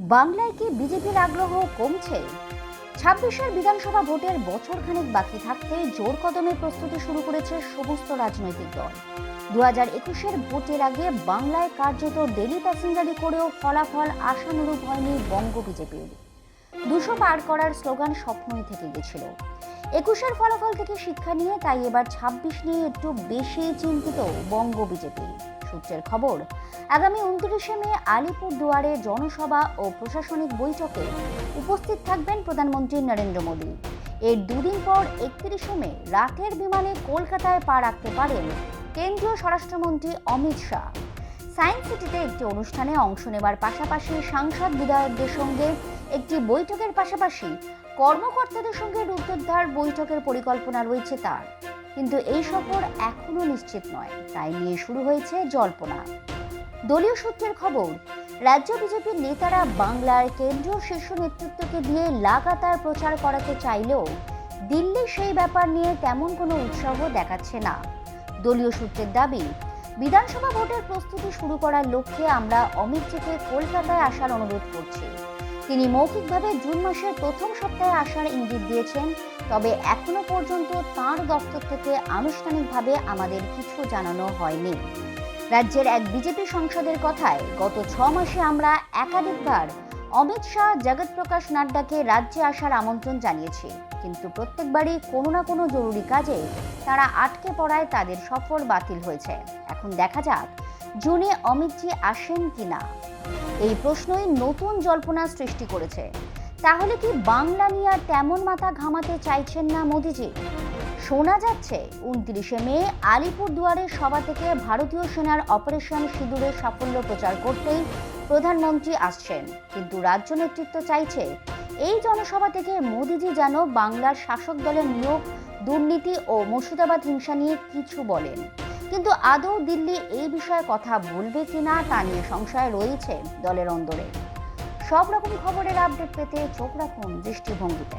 বাংলায় কি বিজেপির আগ্রহ কমছে? ছাব্বিশের বিধানসভা ভোটের বছর বছরখানেক বাকি থাকতে জোর কদমে প্রস্তুতি শুরু করেছে সমস্ত রাজনৈতিক দল। দু হাজার একুশের ভোটের আগে বাংলায় কার্যত ডেলি প্যাসেঞ্জারি করেও ফলাফল আশানুরূপ হয়নি বঙ্গ বিজেপির। দুশো পার করার স্লোগান স্বপ্নই থেকে গেছিল। একুশের ফলাফল থেকে শিক্ষা নিয়ে তাই এবার ছাব্বিশ নিয়ে একটু বেশি চিন্তিত বঙ্গ বিজেপি। সূত্রের খবর, আগামী উনত্রিশে মে আলিপুর দুয়ারে জনসভা ও প্রশাসনিক বৈঠকে উপস্থিত থাকবেন প্রধানমন্ত্রী নরেন্দ্র মোদী। এর দুদিন পর একত্রিশে মে রাতের বিমানে কলকাতায় পা রাখতে পারেন কেন্দ্রীয় স্বরাষ্ট্রমন্ত্রী অমিত শাহ। সায়েন্স সিটিতে একটি অনুষ্ঠানে অংশ নেবার পাশাপাশি সাংসদ বিধায়কদের সঙ্গে একটি বৈঠকের পাশাপাশি কর্মকর্তাদের সঙ্গে রূপদ্ধার বৈঠকের পরিকল্পনা রয়েছে তার। কিন্তু এই সফর এখনও নিশ্চিত নয়। তাই নিয়ে শুরু হয়েছে জল্পনা। দলীয় সূত্রের খবর, রাজ্য বিজেপির নেতারা বাংলার কেন্দ্রীয় শীর্ষ নেতৃত্বকে দিয়ে লাগাতার প্রচার করাতে চাইলেও দিল্লি সেই ব্যাপার নিয়ে তেমন কোনো উৎসাহ দেখাচ্ছে না। দলীয় সূত্রের দাবি বিধানসভা ভোটের প্রস্তুতি শুরু করার লক্ষ্যে আমরা অমিতজিকে কলকাতায় আসার অনুরোধ করছি। তিনি মৌখিকভাবে জুন মাসের প্রথম সপ্তাহে আসার ইঙ্গিত দিয়েছেন, তবে এখনও পর্যন্ত তার দপ্তর থেকে আনুষ্ঠানিকভাবে আমাদের কিছু জানানো হয়নি। রাজ্যের এক বিজেপি সংসদের কথায়, গত ছ মাসে আমরা একাধিকবার অমিত শাহ জগৎ প্রকাশ নাড্ডাকে রাজ্যে আসার আমন্ত্রণ জানিয়েছি, কিন্তু প্রত্যেকবারই কোনো না কোনো জরুরি কাজে তারা আটকে পড়ায় তাদের সফর বাতিল হয়েছে। এখন দেখা যাক, জুনে অমিতজি আসেন কিনা? এই প্রশ্নই নতুন জল্পনা সৃষ্টি করেছে। তাহলে কি বাংলা নিয়ে আর তেমন মাথা ঘামাতে চাইছেন না মোদিজি? শোনা যাচ্ছে, উনত্রিশে মে আলিপুর দুয়ারের সভা থেকে ভারতীয় সেনার অপারেশন সিঁদুরের সাফল্য প্রচার করতেই প্রধানমন্ত্রী আসছেন। কিন্তু রাজ্য নেতৃত্ব চাইছে এই জনসভা থেকে মোদিজি যেন বাংলার শাসক দলের নিয়োগ, দুর্নীতি ও মুর্শিদাবাদ হিংসা নিয়ে কিছু বলেন। কিন্তু আদৌ দিল্লি এই বিষয়ে কথা বলবে কি না তা নিয়ে সংশয় রয়েছে দলের অন্দরে। সব রকম খবরের আপডেট পেতে চোখ রাখুন দৃষ্টিভঙ্গিতে।